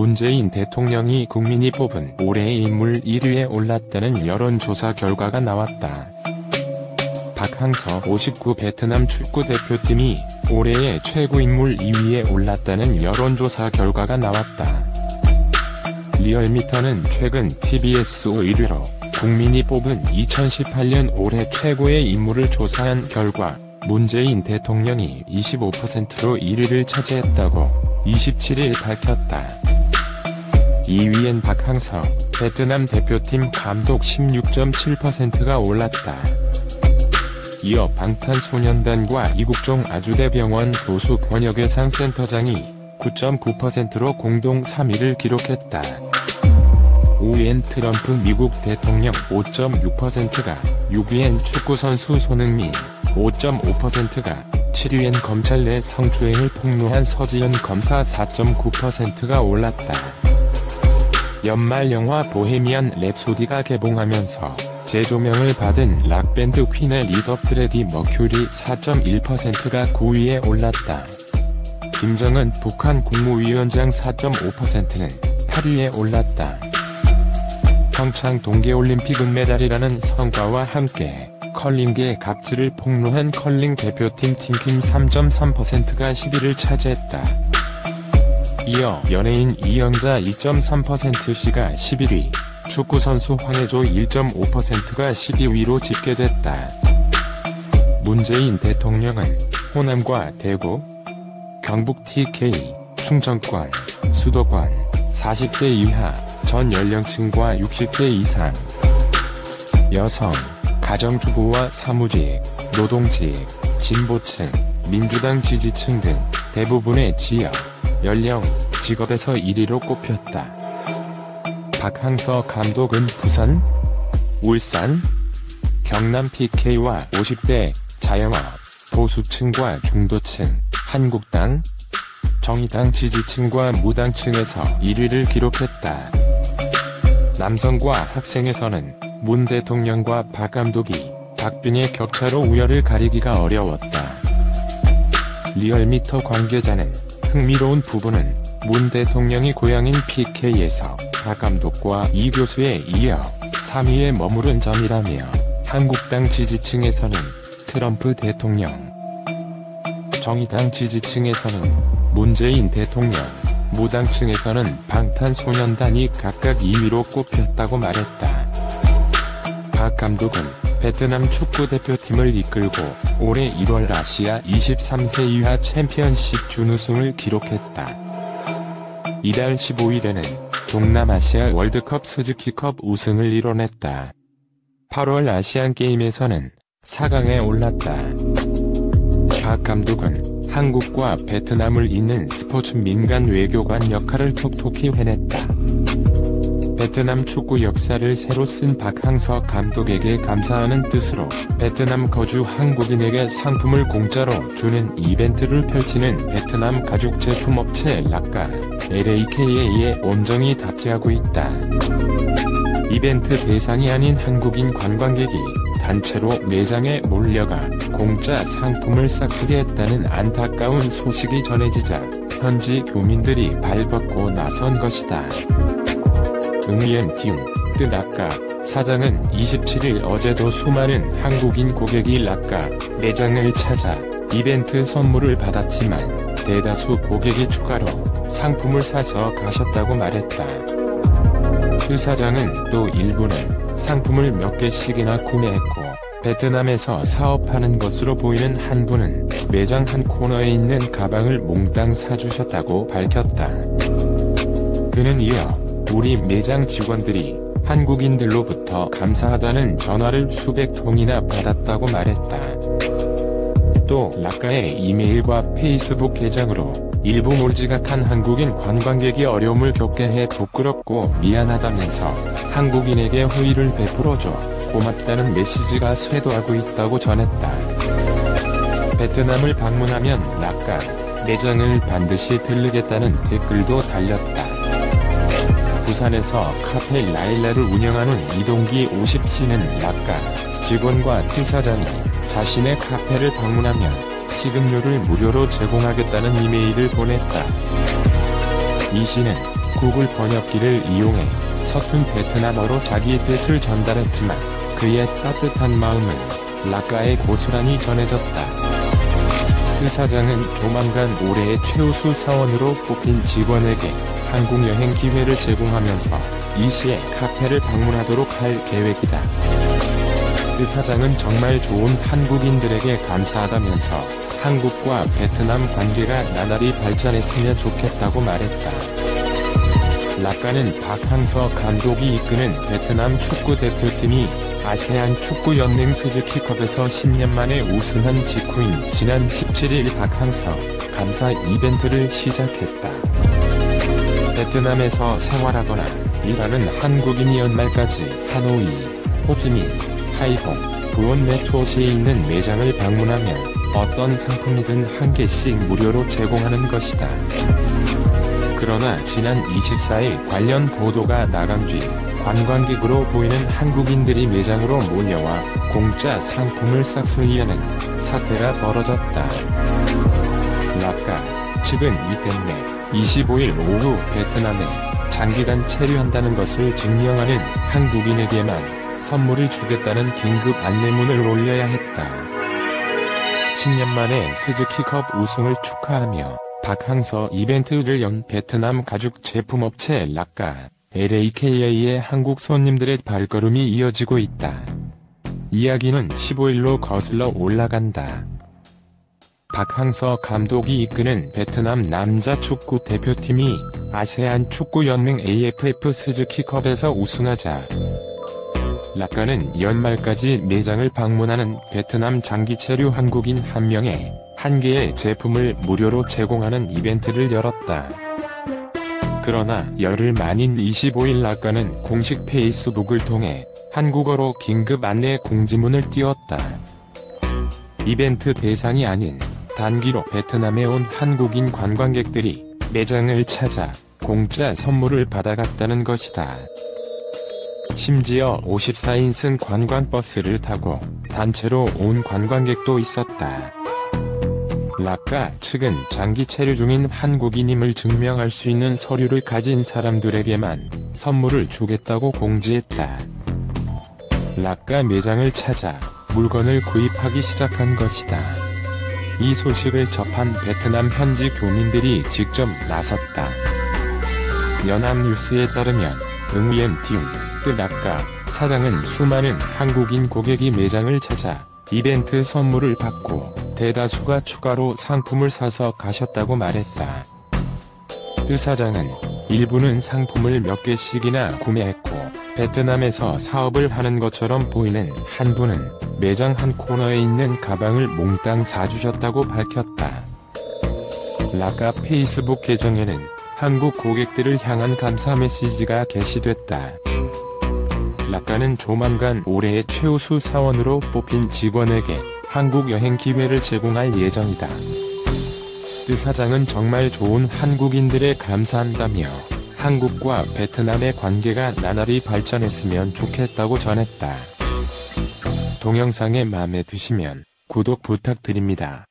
문재인 대통령이 국민이 뽑은 올해의 인물 1위에 올랐다는 여론조사 결과가 나왔다. 박항서 59 베트남 축구 대표팀이 올해의 최고 인물 2위에 올랐다는 여론조사 결과가 나왔다. 리얼미터는 최근 TBS 1위로 국민이 뽑은 2018년 올해 최고의 인물을 조사한 결과 문재인 대통령이 25%로 1위를 차지했다고 27일 밝혔다. 2위엔 박항서, 베트남 대표팀 감독 16.7%가 올랐다. 이어 방탄소년단과 이국종 아주대병원 도수 번역예상 센터장이 9.9%로 공동 3위를 기록했다. 5위엔 트럼프 미국 대통령 5.6%가, 6위엔 축구선수 손흥민 5.5%가, 7위엔 검찰 내 성추행을 폭로한 서지현 검사 4.9%가 올랐다. 연말 영화 보헤미안 랩소디가 개봉하면서 재조명을 받은 락밴드 퀸의 리더 프레디 머큐리 4.1%가 9위에 올랐다. 김정은 북한 국무위원장 4.5%는 8위에 올랐다. 평창 동계올림픽 은메달이라는 성과와 함께 컬링계 갑질을 폭로한 컬링 대표팀 팀킴 3.3%가 10위를 차지했다. 이어 연예인 이영자 2.3%씨가 11위, 축구선수 황혜조 1.5%가 12위로 집계됐다. 문재인 대통령은 호남과 대구, 경북 TK, 충청권, 수도권, 40대 이하, 전 연령층과 60대 이상, 여성, 가정주부와 사무직, 노동직, 진보층, 민주당 지지층 등 대부분의 지역, 연령, 직업에서 1위로 꼽혔다. 박항서 감독은 부산, 울산, 경남 PK와 50대 자영업, 보수층과 중도층, 한국당, 정의당 지지층과 무당층에서 1위를 기록했다. 남성과 학생에서는 문 대통령과 박 감독이 박빙의 격차로 우열을 가리기가 어려웠다. 리얼미터 관계자는 흥미로운 부분은 문 대통령이 고향인 PK에서 박 감독과 이 교수에 이어 3위에 머무른 점이라며 한국당 지지층에서는 트럼프 대통령, 정의당 지지층에서는 문재인 대통령, 무당층에서는 방탄소년단이 각각 2위로 꼽혔다고 말했다. 박 감독은 베트남 축구 대표팀을 이끌고 올해 1월 아시아 23세 이하 챔피언십 준우승을 기록했다. 이달 15일에는 동남아시아 월드컵 스즈키컵 우승을 이뤄냈다. 8월 아시안게임에서는 4강에 올랐다. 박 감독은 한국과 베트남을 잇는 스포츠 민간 외교관 역할을 톡톡히 해냈다. 베트남 축구 역사를 새로 쓴 박항서 감독에게 감사하는 뜻으로 베트남 거주 한국인에게 상품을 공짜로 주는 이벤트를 펼치는 베트남 가죽 제품 업체 락가 LAKA에 온정이 답지하고 있다. 이벤트 대상이 아닌 한국인 관광객이 단체로 매장에 몰려가 공짜 상품을 싹쓸이 했다는 안타까운 소식이 전해지자 현지 교민들이 발벗고 나선 것이다. 티움, 뜨 락가, 사장은 27일 어제도 수많은 한국인 고객이 락가, 매장을 찾아 이벤트 선물을 받았지만 대다수 고객이 추가로 상품을 사서 가셨다고 말했다. 그 사장은 또 일부는 상품을 몇 개씩이나 구매했고 베트남에서 사업하는 것으로 보이는 한 분은 매장 한 코너에 있는 가방을 몽땅 사주셨다고 밝혔다. 그는 이어 우리 매장 직원들이 한국인들로부터 감사하다는 전화를 수백 통이나 받았다고 말했다. 또 락가의 이메일과 페이스북 계정으로 일부 몰지각한 한국인 관광객이 어려움을 겪게 해 부끄럽고 미안하다면서 한국인에게 호의를 베풀어줘 고맙다는 메시지가 쇄도하고 있다고 전했다. 베트남을 방문하면 락가 매장을 반드시 들르겠다는 댓글도 달렸다. 부산에서 카페 라일라를 운영하는 이동기 50씨는 락가 직원과 팀사장이 자신의 카페를 방문하면 식음료를 무료로 제공하겠다는 이메일을 보냈다. 이 씨는 구글 번역기를 이용해 서툰 베트남어로 자기의 뜻을 전달했지만 그의 따뜻한 마음은 락가에 고스란히 전해졌다. 그 사장은 조만간 올해의 최우수 사원으로 뽑힌 직원에게 한국 여행 기회를 제공하면서 이 시에 카페를 방문하도록 할 계획이다. 그 사장은 정말 좋은 한국인들에게 감사하다면서 한국과 베트남 관계가 나날이 발전했으면 좋겠다고 말했다. 락가는 박항서 감독이 이끄는 베트남 축구 대표팀이 아세안 축구 연맹 스즈키컵에서 10년 만에 우승한 직후인 지난 17일 박항서 감사 이벤트를 시작했다. 베트남에서 생활하거나 일하는 한국인이 연말까지 하노이, 호지민, 하이퐁, 부원 메토시에 있는 매장을 방문하면 어떤 상품이든 한 개씩 무료로 제공하는 것이다. 그러나 지난 24일 관련 보도가 나간 뒤 관광객으로 보이는 한국인들이 매장으로 몰려와 공짜 상품을 싹쓸이하는 사태가 벌어졌다. 락가 측은 이 때문에 25일 오후 베트남에 장기간 체류한다는 것을 증명하는 한국인에게만 선물을 주겠다는 긴급 안내문을 올려야 했다. 10년 만에 스즈키컵 우승을 축하하며 박항서 이벤트를 연 베트남 가죽 제품업체 락가 LAKA의 한국 손님들의 발걸음이 이어지고 있다. 이야기는 15일로 거슬러 올라간다. 박항서 감독이 이끄는 베트남 남자 축구 대표팀이 아세안 축구연맹 AFF 스즈키컵에서 우승하자 락가는 연말까지 매장을 방문하는 베트남 장기 체류 한국인 한 명에 한 개의 제품을 무료로 제공하는 이벤트를 열었다. 그러나 열흘 만인 25일 락가는 공식 페이스북을 통해 한국어로 긴급 안내 공지문을 띄웠다. 이벤트 대상이 아닌 단기로 베트남에 온 한국인 관광객들이 매장을 찾아 공짜 선물을 받아갔다는 것이다. 심지어 54인승 관광버스를 타고 단체로 온 관광객도 있었다. 락가 측은 장기 체류 중인 한국인임을 증명할 수 있는 서류를 가진 사람들에게만 선물을 주겠다고 공지했다. 락가 매장을 찾아 물건을 구입하기 시작한 것이다. 이 소식을 접한 베트남 현지 교민들이 직접 나섰다. 연합뉴스에 따르면 응우엠 티움, 뜨락가 사장은 수많은 한국인 고객이 매장을 찾아 이벤트 선물을 받고 대다수가 추가로 상품을 사서 가셨다고 말했다. 뜨 사장은 일부는 상품을 몇 개씩이나 구매했고 베트남에서 사업을 하는 것처럼 보이는 한 분은 매장 한 코너에 있는 가방을 몽땅 사주셨다고 밝혔다. 라카 페이스북 계정에는 한국 고객들을 향한 감사 메시지가 게시됐다. 락가는 조만간 올해의 최우수 사원으로 뽑힌 직원에게 한국 여행 기회를 제공할 예정이다. 뜨 사장은 정말 좋은 한국인들에 감사한다며 한국과 베트남의 관계가 나날이 발전했으면 좋겠다고 전했다. 동영상에 마음에 드시면 구독 부탁드립니다.